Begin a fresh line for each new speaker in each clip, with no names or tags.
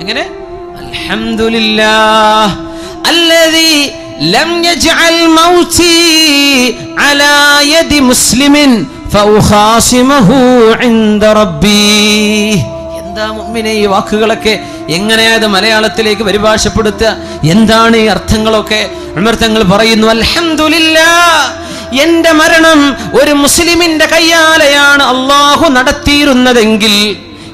എങ്ങനെ? അൽഹംദുലില്ലാഹ് അല്ലദീ ലം യജ്അൽ മൗതി അലാ യദി മുസ്ലിമിൻ ഫൗഖാസിമഹു ഇൻദ റബ്ബി. എന്താ മുഅ്മിനെ ഈ വാക്കുകളൊക്കെ? എങ്ങനെയാ ഇത് മലയാളത്തിലേക്ക് പരിഭാഷപ്പെടുത്തുക? എന്താണ് ഈ അർത്ഥങ്ങളൊക്കെ? ഉമർ തങ്ങൾ പറയുന്നു അൽഹംദുലില്ലാ എന്റെ മരണം ഒരു മുസ്ലിമിന്റെ കയ്യാലയാണ് അള്ളാഹു നടത്തിയിരുന്നതെങ്കിൽ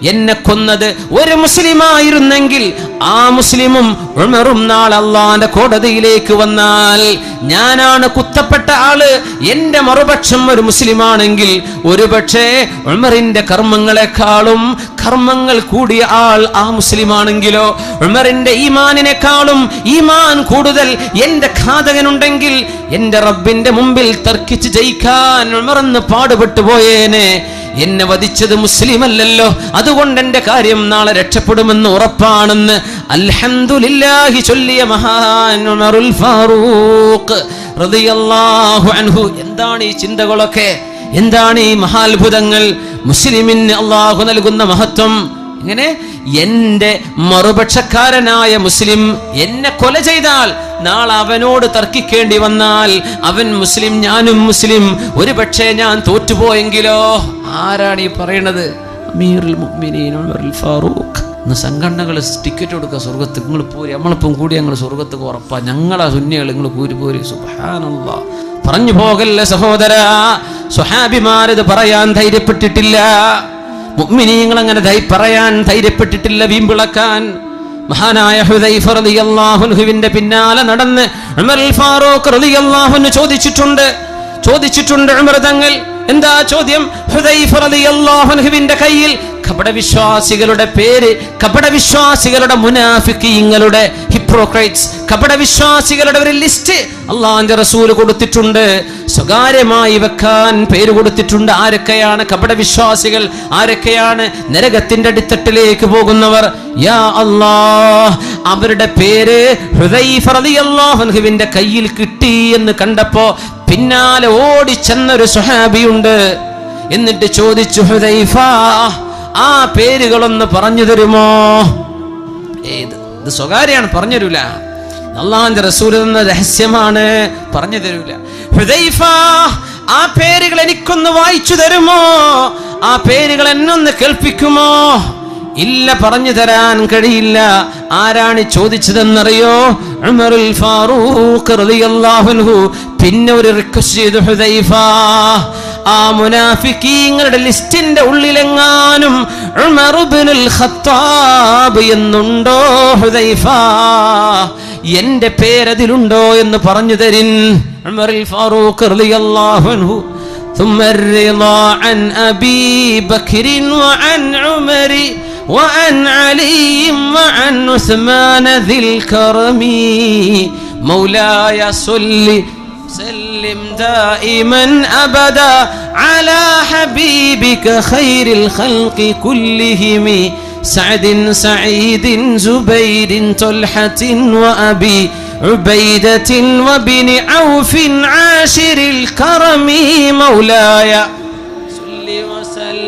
എന്നെ കൊന്നത് ഒരു മുസ്ലിമായിരുന്നെങ്കിൽ ആ മുസ്ലിമും ഉമറും നാൾ അള്ളാന്റെ കോടതിയിലേക്ക് വന്നാൽ ഞാനാണ് കുത്തപ്പെട്ട ആൾ. എന്റെ മറുപക്ഷം ഒരു മുസ്ലിമാണെങ്കിൽ ഒരുപക്ഷേ ഉമറിന്റെ കർമ്മങ്ങളെക്കാളും കർമ്മങ്ങൾ കൂടിയ ആൾ ആ മുസ്ലിമാണെങ്കിലോ ഉമറിന്റെ ഈമാനിനെക്കാളും ഈമാൻ കൂടുതൽ എന്റെ ഘാതകനുണ്ടെങ്കിൽ എന്റെ റബ്ബിന്റെ മുമ്പിൽ തർക്കിച്ച് ജയിക്കാൻ ഉമറന്ന് പാടുപെട്ടു പോയേനെ എന്നെ വധിച്ചത് മുസ്ലിം അല്ലല്ലോ അതുകൊണ്ട് എന്റെ കാര്യം നാളെ രക്ഷപ്പെടുമെന്ന് ഉറപ്പാണെന്ന് അൽഹന്ദുലില്ലാഹി ചൊല്ലിയ മഹാൻ ഫാറൂഖ് റളിയല്ലാഹു അൻഹു. എന്താണ് ഈ ചിന്തകളൊക്കെ? എന്താണ് ഈ മഹാത്ഭുതങ്ങൾ? മുസ്ലിമിന് അള്ളാഹു നൽകുന്ന മഹത്വം? ഇങ്ങനെ എന്റെ മറുപക്ഷക്കാരനായ മുസ്ലിം എന്നെ കൊല ചെയ്താൽ നാളെ അവനോട് തർക്കിക്കേണ്ടി വന്നാൽ അവൻ മുസ്ലിം ഞാനും മുസ്ലിം. ഒരു ഞാൻ തോറ്റുപോയെങ്കിലോ? ആരാണ് ഈ പറയണത്? അമീറുൽ മുഅ്മിനീൻ ഫാറൂഖ്. ഇന്ന് സംഘടനകൾ ടിക്കറ്റ് കൊടുക്കുക സ്വർഗത്ത്. നിങ്ങൾ പോരി നമ്മളിപ്പം കൂടി ഞങ്ങൾ സ്വർഗത്ത് ഉറപ്പാ. ഞങ്ങളാ സുന്നികൾ നിങ്ങൾ കൂരി പോരി. സുബാനുള്ള പറഞ്ഞു പോകല്ലേ സഹോദര. സുഹാബിമാരത് പറയാൻ ധൈര്യപ്പെട്ടിട്ടില്ല. മുഅ്മിനീങ്ങൾ അങ്ങനെ പറയാൻ ധൈര്യപ്പെട്ടിട്ടില്ല വീമ്പിളക്കാൻ. മഹാനായ ഹുദൈഫ റളിയല്ലാഹു അൻഹുവിന്റെ പിന്നാലെ നടന്ന് ഉമർ ഫാറൂഖ് റളിയല്ലാഹു അൻഹു ചോദിച്ചിട്ടുണ്ട്. ചോദിച്ചിട്ടുണ്ട് ഉമർ തങ്ങൾ. എന്താ ചോദ്യം? ഹുദൈഫ റളിയല്ലാഹു അൻഹുവിന്റെ കയ്യിൽ കപടവിശ്വാസികളുടെ പേര് കപടവിശ്വാസികളുടെ മുനാഫിക്കീങ്ങളുടെ ഹിപ്രോക്രൈറ്റ്സ് കപടവിശ്വാസികളുടെ ഒരു ലിസ്റ്റ് അള്ളാന്റെ റസൂൽ കൊടുത്തിട്ടുണ്ട്. സ്വകാര്യമായി വെക്കാൻ പേര് കൊടുത്തിട്ടുണ്ട്. ആരൊക്കെയാണ് കപടവിശ്വാസികൾ? ആരൊക്കെയാണ് നരകത്തിന്റെ അടിത്തട്ടിലേക്ക് പോകുന്നവർ? യാ അല്ലാ അവരുടെ പേര് അൻഹുവിന്റെ കയ്യിൽ കിട്ടി എന്ന് കണ്ടപ്പോ പിന്നാലെ ഓടിച്ചെന്നൊരു സുഹാബിയുണ്ട് എന്നിട്ട് ചോദിച്ചു ഹുദൈഫ ആ പേരുകളൊന്ന് പറഞ്ഞു തരുമോ? ഏത് ഇത് പറഞ്ഞു തരൂല. അള്ളാഹാന്റെ റസൂൽ എന്ന രഹസ്യമാണ് പറഞ്ഞു തരൂല. ഹുദൈഫ ആ പേരുകൾ എനിക്കൊന്ന് വായിച്ചു തരുമോ? ആ പേരുകൾ എന്നൊന്ന് കേൾപ്പിക്കുമോ? ഇല്ല പറഞ്ഞു തരാൻ കഴിയില്ല ആരാണ് ചോദിച്ചതെന്നറിയോ ഉമറുൽ ഫാറൂഖ് റളിയല്ലാഹു അൻഹു പിന്നെ ഒരു റിക്വസ്റ്റ് ചെയ്തു ഹുദൈഫ ആ മുനാഫിക്കീങ്ങളുടെ ലിസ്റ്റിന്റെ ഉള്ളിലെങ്ങാനും ഉമർ ഇബ്നുൽ ഖത്താബ് എന്നുണ്ടോ ഹുദൈഫ എന്റെ പേരതിലുണ്ടോ എന്ന് പറഞ്ഞു തരിൻ ഉമറുൽ ഫാറൂഖ് റളിയല്ലാഹു അൻഹു ثم الرضا عن أبي بكر وعن عمر وعن علي وعن عثمان ذي الكرم. مولاي صل سلم دائما أبدا على حبيبك خير الخلق كلهم. سعد سعيد زبير طلحة وأبي عبيدة وبن عوف عاشر الكرم. مولاي صل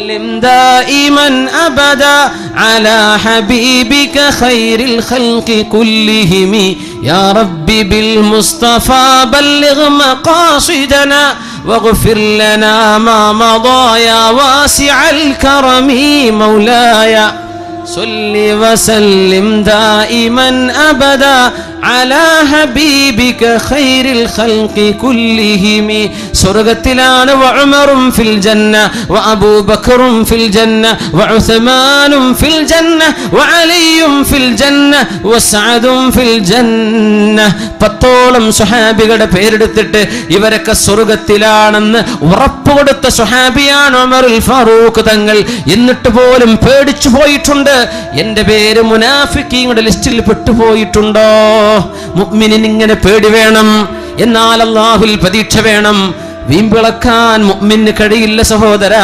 وسلم دائما أبدا على حبيبك خير الخلق كلهم. يا رب بالمصطفى بلغ مقاصدنا واغفر لنا ما مضى يا واسع الكرم مولاي. صل وسلم دائما ابدا على حبيبك خير الخلق كلهم സ്വർഗത്തിലാണ് വഉമറും ഫിൽ ജന്ന വഅബൂബക്കറും ഫിൽ ജന്ന വഉസ്മാനും ഫിൽ ജന്ന വഅലിയും ഫിൽ ജന്ന വസഅദും ഫിൽ ജന്ന പത്തോളം സ്വഹാബികളുടെ പേരെടുത്തിട്ട് ഇവരൊക്കെ സ്വർഗത്തിലാണെന്ന് ഉറപ്പ് കൊടുത്ത സ്വഹാബിയാണ് ഉമറുൽ ഫാറൂഖ് തങ്ങൾ എന്നിട്ട് പോലും പേടിച്ചു പോയിട്ടുണ്ട് എന്റെ പേര് മുനാഫിക്കിയുടെ ലിസ്റ്റിൽ പെട്ടുപോയിട്ടുണ്ടോ? മുഅ്മിനിന് ഇങ്ങനെ പേടി വേണം. എന്നാൽ അള്ളാഹുൽ പ്രതീക്ഷ വേണം. വീമ്പിളക്കാൻ മുഅ്മിന് കഴിയില്ല സഹോദര.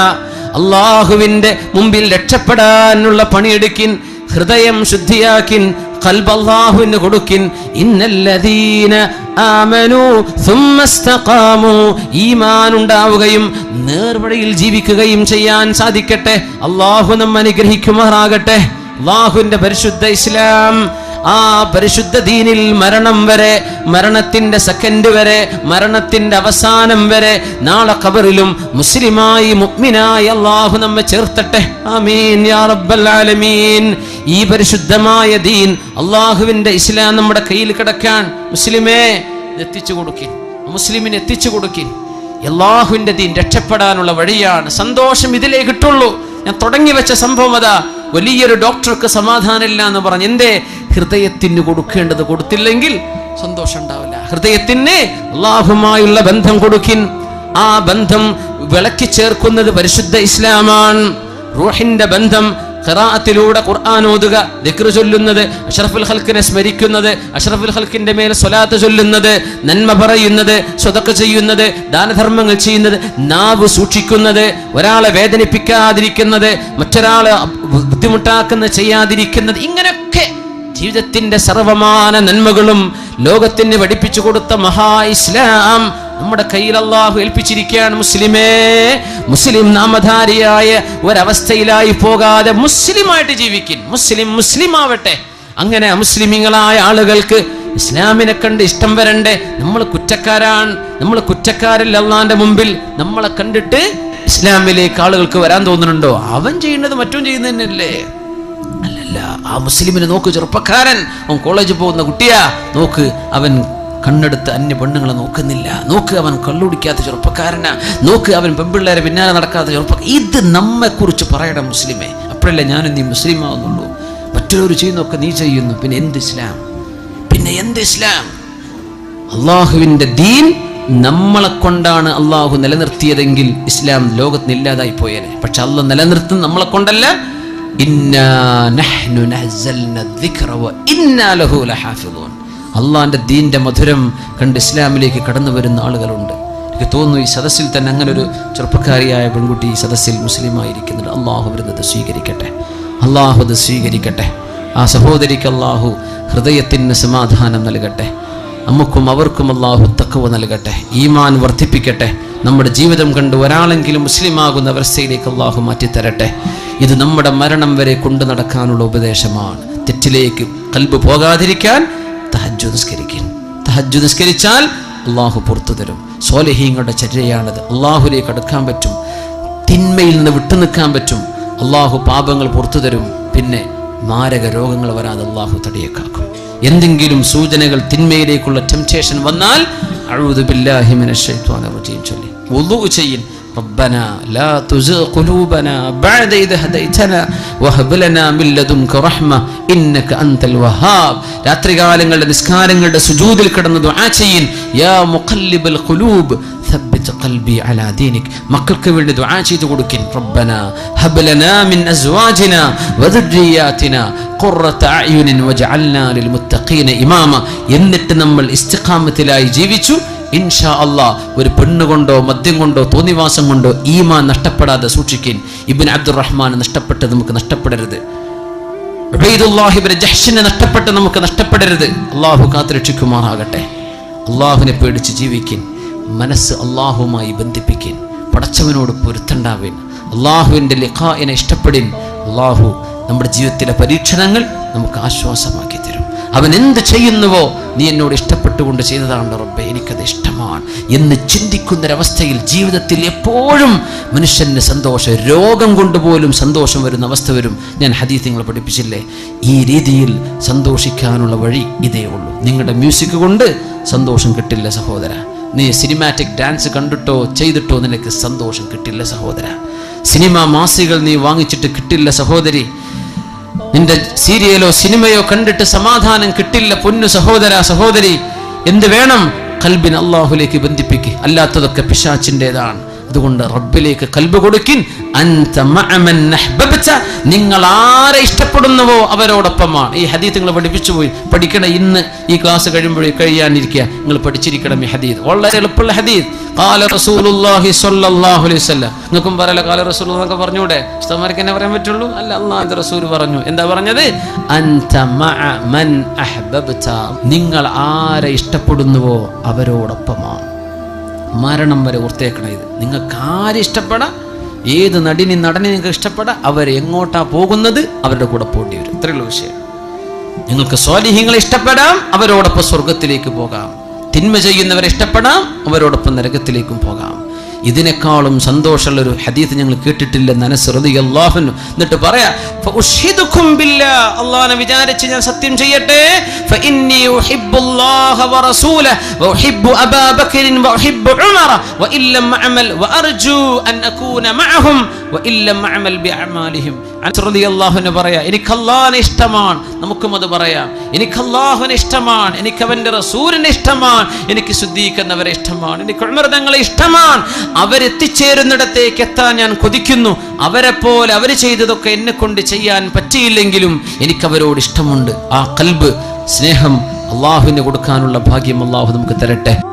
അള്ളാഹുവിന്റെ മുമ്പിൽ രക്ഷപ്പെടാനുള്ള പണിയെടുക്കിൻ ഹൃദയം ശുദ്ധിയാക്കിൻ കൽബല്ലാഹുവിന് കൊടുക്കിൻ ഇന്നല്ലദീന ആമനു സുമ്മസ്തഖാമു. ഈമാൻ ഉണ്ടാവുകയും നേർവഴിയിൽ ജീവിക്കുകയും ചെയ്യാൻ സാധിക്കട്ടെ. അള്ളാഹു നമ്മെ അനുഗ്രഹിക്കുമാറാകട്ടെ. അള്ളാഹുവിന്റെ പരിശുദ്ധ ഇസ്ലാം ആ പരിശുദ്ധ ദീനിൽ മരണം വരെ മരണത്തിന്റെ സെക്കൻഡ് വരെ മരണത്തിന്റെ അവസാനം വരെ നാളെ കബറിലും മുസ്ലിമായി മുഗ്മിനായി അള്ളാഹു നമ്മെ ചേർത്തട്ടെ. ആമീൻ യാ റബ്ബൽ ആലമീൻ. ഈ പരിശുദ്ധമായ ദീൻ അള്ളാഹുവിന്റെ ഇസ്ലാം നമ്മുടെ കയ്യിൽ കിടക്കാൻ മുസ്ലിമേ എത്തിച്ചു കൊടുക്കി മുസ്ലിമിന് എത്തിച്ചു കൊടുക്കി അള്ളാഹുവിന്റെ ദീൻ രക്ഷപ്പെടാനുള്ള വഴിയാണ്. സന്തോഷം ഇതിലേ കിട്ടുള്ളൂ. ഞാൻ തുടങ്ങി വെച്ച സംഭവം അതാ. വലിയൊരു ഡോക്ടർക്ക് സമാധാനമില്ല എന്ന് പറഞ്ഞ് എന്തേ? ഹൃദയത്തിന് കൊടുക്കേണ്ടത് കൊടുത്തില്ലെങ്കിൽ സന്തോഷം ഉണ്ടാവില്ല. ഹൃദയത്തിന് അള്ളാഹുമായുള്ള ബന്ധം കൊടുക്കിൻ. ആ ബന്ധം വിളക്കി ചേർക്കുന്നത് പരിശുദ്ധ ഇസ്ലാമാണ്. റൂഹിന്റെ ബന്ധം ഖിറാഅത്തിലൂടെ ഖുർആൻ ഓതുക ദിക്ർ ചൊല്ലുന്നത് അഷ്റഫുൽ ഖൽക്കിനെ സ്മരിക്കുന്നത് അഷ്റഫുൽ ഖൽക്കിന്റെ മേൽ സ്വലാത്ത് ചൊല്ലുന്നത് നന്മ പറയുന്നത് സ്വതക്ക് ചെയ്യുന്നത് ദാനധർമ്മങ്ങൾ ചെയ്യുന്നത് നാവ് സൂക്ഷിക്കുന്നത് ഒരാളെ വേദനിപ്പിക്കാതിരിക്കുന്നത് മറ്റൊരാളെ ബുദ്ധിമുട്ടാക്കുന്ന ചെയ്യാതിരിക്കുന്നത് ഇങ്ങനെയൊക്കെ ജീവിതത്തിന്റെ സർവമാന നന്മകളും ലോകത്തിന് പഠിപ്പിച്ചു കൊടുത്ത മഹാ ഇസ്ലാം. നമ്മുടെ കയ്യിൽ അള്ളാഹു ഏൽപ്പിച്ചിരിക്കുകയാണ് മുസ്ലിമേ. മുസ്ലിം നാമധാരിയായ ഒരവസ്ഥയിലായി പോകാതെ മുസ്ലിമായിട്ട് ജീവിക്കും മുസ്ലിം മുസ്ലിം ആവട്ടെ അങ്ങനെ അമുസ്ലിമികളായ ആളുകൾക്ക് ഇസ്ലാമിനെ കണ്ട് ഇഷ്ടം വരണ്ടേ? നമ്മൾ കുറ്റക്കാരാണ്. നമ്മൾ കുറ്റക്കാരല്ല അള്ളാന്റെ മുമ്പിൽ. നമ്മളെ കണ്ടിട്ട് ഇസ്ലാമിലേക്ക് ആളുകൾക്ക് വരാൻ തോന്നുന്നുണ്ടോ? അവൻ ചെയ്യുന്നത് മറ്റും ചെയ്യുന്നതന്നെയല്ലേ? അല്ലല്ല ആ മുസ്ലിമിനെ നോക്ക് ചെറുപ്പക്കാരൻ. അവൻ കോളേജിൽ പോകുന്ന കുട്ടിയാ. നോക്ക് അവൻ കണ്ണെടുത്ത് അന്യ പെണ്ണുങ്ങളെ നോക്കുന്നില്ല. നോക്ക് അവൻ കള്ളുടിക്കാത്ത ചെറുപ്പക്കാരനാ. നോക്ക് അവൻ പെൺപിള്ളേരെ പിന്നാലെ നടക്കാത്ത ചെറുപ്പ ഇത് നമ്മെക്കുറിച്ച് പറയണം മുസ്ലിമേ. അപ്പോഴല്ലേ ഞാനും നീ മുസ്ലിമാവുന്നുള്ളൂ. മറ്റുള്ളവർ ചെയ്യുന്നൊക്കെ നീ ചെയ്യുന്നു. പിന്നെ എന്ത് ഇസ്ലാം? പിന്നെ എന്ത് ഇസ്ലാം? അള്ളാഹുവിന്റെ ദീൻ നമ്മളെ കൊണ്ടാണ് അള്ളാഹു നിലനിർത്തിയതെങ്കിൽ ഇസ്ലാം ലോകത്തിന് ഇല്ലാതായി പോയേനെ. പക്ഷെ അള്ളാഹ് നിലനിർത്തുന്നത് നമ്മളെ കൊണ്ടല്ല. ഇന്നാ നഹ്നു നഹ്സൽന വ ഇന്നാ ലഹു ലഹാഫിളൂൻ അള്ളാഹിന്റെ ദീന്റെ മധുരം കണ്ട് ഇസ്ലാമിലേക്ക് കടന്നു വരുന്ന ആളുകളുണ്ട്. എനിക്ക് തോന്നുന്നു ഈ സദസ്സിൽ തന്നെ അങ്ങനെ ഒരു ചെറുപ്പക്കാരിയായ പെൺകുട്ടി ഈ സദസ്സിൽ മുസ്ലിമായിരിക്കുന്നുണ്ട് അള്ളാഹു വരുന്നത് സ്വീകരിക്കട്ടെ. അള്ളാഹു അത് സ്വീകരിക്കട്ടെ. ആ സഹോദരിക്ക് അള്ളാഹു ഹൃദയത്തിന് സമാധാനം നൽകട്ടെ. നമുക്കും അവർക്കും അള്ളാഹു തക്കവ് നൽകട്ടെ. ഈമാൻ വർദ്ധിപ്പിക്കട്ടെ. നമ്മുടെ ജീവിതം കണ്ട് ഒരാളെങ്കിലും മുസ്ലിമാകുന്ന അവസ്ഥയിലേക്ക് അള്ളാഹു മാറ്റിത്തരട്ടെ. ഇത് നമ്മുടെ മരണം വരെ കൊണ്ടു നടക്കാനുള്ള ഉപദേശമാണ്. തെറ്റിലേക്ക് കൽബ് പോകാതിരിക്കാൻ തഹജ്ജു നിസ്കരിക്കും. തഹജ്ജു നിസ്കരിച്ചാൽ അള്ളാഹു പുറത്തു തരും. സോലഹീങ്ങളുടെ ചര്യയാണത്. അള്ളാഹുലേക്ക് അടുക്കാൻ പറ്റും. തിന്മയിൽ നിന്ന് വിട്ടു നിൽക്കാൻ പറ്റും. അള്ളാഹു പാപങ്ങൾ പുറത്തു തരും. പിന്നെ മാരക രോഗങ്ങൾ വരാതെ അള്ളാഹു തടിയേക്കാക്കും. എന്തെങ്കിലും സൂചനകൾ തിന്മയിലേക്കുള്ള ടെംപ്റ്റേഷൻ വന്നാൽ അഊദു ബില്ലാഹി മിനശ് റജീം ചൊല്ലി. വുളൂ ചെയ്യിൻ ربنا لا تزغ قلوبنا بعد إذ هديتنا وهب لنا من لدنك رحمة إنك أنت الوهاب രാത്രികാലങ്ങളുടെ നിസ്കാരങ്ങളുടെ സുജൂദിൽ കിടന്ന് ദുആ ചെയ്യിൻ യാ മുഖല്ലിബൽ ഖുലൂബ് ثبت قلبي على دينك മക്കൾക്ക് വേണ്ടി ദുആ ചെയ്തു കൊടുക്കിൻ ربنا هب لنا من أزواجنا وذرياتنا قرة أعين وجعلنا للمتقين إماما എന്നിട്ട് നമ്മൾ ഇസ്തിഖാമത്തിലായി ജീവിച്ചു ഇൻഷാ അള്ളാ ഒരു പെണ്ണ് കൊണ്ടോ മദ്യം കൊണ്ടോ തോന്നിവാസം കൊണ്ടോ ഈമാൻ നഷ്ടപ്പെടാതെ സൂക്ഷിക്കും ഇബിൻ അബ്ദുറഹ്മാൻ നഷ്ടപ്പെട്ട് നമുക്ക് നഷ്ടപ്പെടരുത്. ജഹ്ഷിനെ നഷ്ടപ്പെട്ട് നമുക്ക് നഷ്ടപ്പെടരുത്. അള്ളാഹു കാത്തുരക്ഷിക്കുമാറാകട്ടെ. അള്ളാഹുവിനെ പേടിച്ച് ജീവിക്കൻ. മനസ്സ് അള്ളാഹുമായി ബന്ധിപ്പിക്കൻ. പടച്ചവനോട് പൊരുത്തണ്ടാവൻ. അള്ളാഹുവിന്റെ ലിഖായിനെ ഇഷ്ടപ്പെടിൻ. അള്ളാഹു നമ്മുടെ ജീവിതത്തിലെ പരീക്ഷണങ്ങൾ നമുക്ക് ആശ്വാസമാക്കി തരും അവൻ എന്ത് ചെയ്യുന്നുവോ നീ എന്നോട് ഇഷ്ടപ്പെട്ടുകൊണ്ട് ചെയ്തതാണ് റബ്ബെ എനിക്കത് ഇഷ്ടമാണ്. എന്ന് ചിന്തിക്കുന്നൊരവസ്ഥയിൽ ജീവിതത്തിൽ എപ്പോഴും മനുഷ്യന് സന്തോഷം രോഗം കൊണ്ടുപോലും സന്തോഷം വരുന്ന അവസ്ഥ വരും. ഞാൻ ഹദീസ് നിങ്ങളെ പഠിപ്പിച്ചില്ലേ? ഈ രീതിയിൽ സന്തോഷിക്കാനുള്ള വഴി ഇതേ ഉള്ളൂ. നിങ്ങളുടെ മ്യൂസിക് കൊണ്ട് സന്തോഷം കിട്ടില്ല സഹോദര. നീ സിനിമാറ്റിക് ഡാൻസ് കണ്ടിട്ടോ ചെയ്തിട്ടോ നിനക്ക് സന്തോഷം കിട്ടില്ല സഹോദര. സിനിമ മാസികൾ നീ വാങ്ങിച്ചിട്ട് കിട്ടില്ല സഹോദരി. നിന്റെ സീരിയലോ സിനിമയോ കണ്ടിട്ട് സമാധാനം കിട്ടില്ല പൊന്നു സഹോദര സഹോദരി എന്ത് വേണം? കൽബിൻ അള്ളാഹുലേക്ക് ബന്ധിപ്പിക്കുക അല്ലാത്തതൊക്കെ പിശാച്ചിന്റെതാണ്. അതുകൊണ്ട് റബ്ബിലേക്ക് കൽബ് കൊടുക്കിൻ. നിങ്ങൾ ആരെ ഇഷ്ടപ്പെടുന്നുവോ അവരോടൊപ്പമാണ്. ഈ ഹദീത്ത് നിങ്ങൾ പഠിപ്പിച്ചു പോയി. പഠിക്കണം ഇന്ന് ഈ ക്ലാസ് കഴിയുമ്പോഴേ കഴിയാനിരിക്കുക. നിങ്ങൾ പഠിച്ചിരിക്കണം ഈ ഹദീദ് വളരെ എളുപ്പമുള്ള ഹദീദ് കാല റസൂലുള്ളാഹി സ്വല്ലല്ലാഹു അലൈഹി വസല്ലം. നിങ്ങൾക്കും പറയല കാല റസൂൽ എന്നൊക്കെ പറഞ്ഞൂടെ? ഉസ്താമാർക്ക് എന്നെ പറയാൻ പറ്റുള്ളൂ? അല്ല അള്ളാഹ് റസൂൽ പറഞ്ഞു. എന്താ പറഞ്ഞത്? അൻത മഅ മൻ അഹ്ബബ്ത. നിങ്ങൾ ആരെ ഇഷ്ടപ്പെടുന്നുവോ അവരോടൊപ്പമാണ്. മരണം വരെ ഓർത്തേക്കണം ഇത്. നിങ്ങൾക്ക് ആരിഷ്ടപ്പെടാം ഏത് നടിനി നടനെ നിങ്ങൾക്ക് ഇഷ്ടപ്പെടാം? അവർ എങ്ങോട്ടാ പോകുന്നത്? അവരുടെ കൂടെ പോകേണ്ടി വരും. ഇത്രയുള്ള വിഷയം. നിങ്ങൾക്ക് സ്വാലിഹ്യങ്ങളെ ഇഷ്ടപ്പെടാം അവരോടൊപ്പം സ്വർഗത്തിലേക്ക് പോകാം. തിന്മ ചെയ്യുന്നവരെ ഇഷ്ടപ്പെടാം അവരോടൊപ്പം നരകത്തിലേക്കും പോകാം. ഇതിനേക്കാളും സന്തോഷമുള്ള ഒരു ഹദീത്ത് ഞങ്ങൾ കേട്ടിട്ടില്ലെന്ന് അനസ് അള്ളാഹുനു എന്നിട്ട് പറയാ വിചാരിച്ച് ഞാൻ സത്യം ചെയ്യട്ടെ? പറയാ എനിക്ക് അള്ളാഹിനെ ഇഷ്ടമാണ്. നമുക്കും അത് പറയാം എനിക്ക് അള്ളാഹുവിനെ ഇഷ്ടമാണ് എനിക്ക് അവന്റെ റസൂലിനെ ഇഷ്ടമാണ് എനിക്ക് ശുദ്ധീകരിക്കുന്നവരെ ഇഷ്ടമാണ് എനിക്ക് ഉമർദങ്ങളെ ഇഷ്ടമാണ്. അവരെത്തിച്ചേരുന്നിടത്തേക്ക് എത്താൻ ഞാൻ കൊതിക്കുന്നു. അവരെ പോലെ അവർ ചെയ്തതൊക്കെ എന്നെ കൊണ്ട് ചെയ്യാൻ പറ്റിയില്ലെങ്കിലും എനിക്ക് അവരോട് ഇഷ്ടമുണ്ട്. ആ കൽബ് സ്നേഹം അള്ളാഹുവിന് കൊടുക്കാനുള്ള ഭാഗ്യം അള്ളാഹു നമുക്ക് തരട്ടെ.